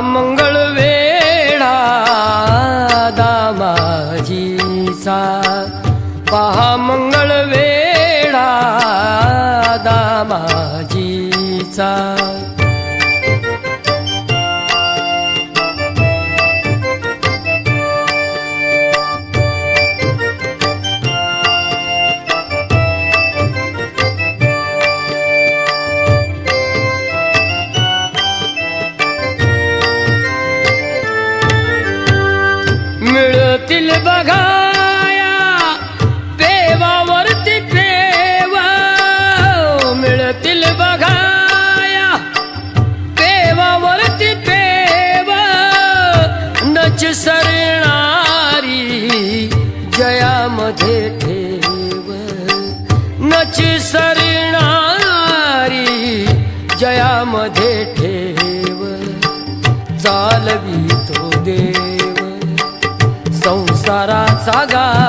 मंगळ वेळा दामाजीचा. पहा मंगळ वेळा दामाजीचा. येतील बघाया देवावरती देव मिळतील बघाया. देवावरती देव नच सरणारी जयामध्ये ठेव. नच सरणारी जयामध्ये ठेव. चालवी saga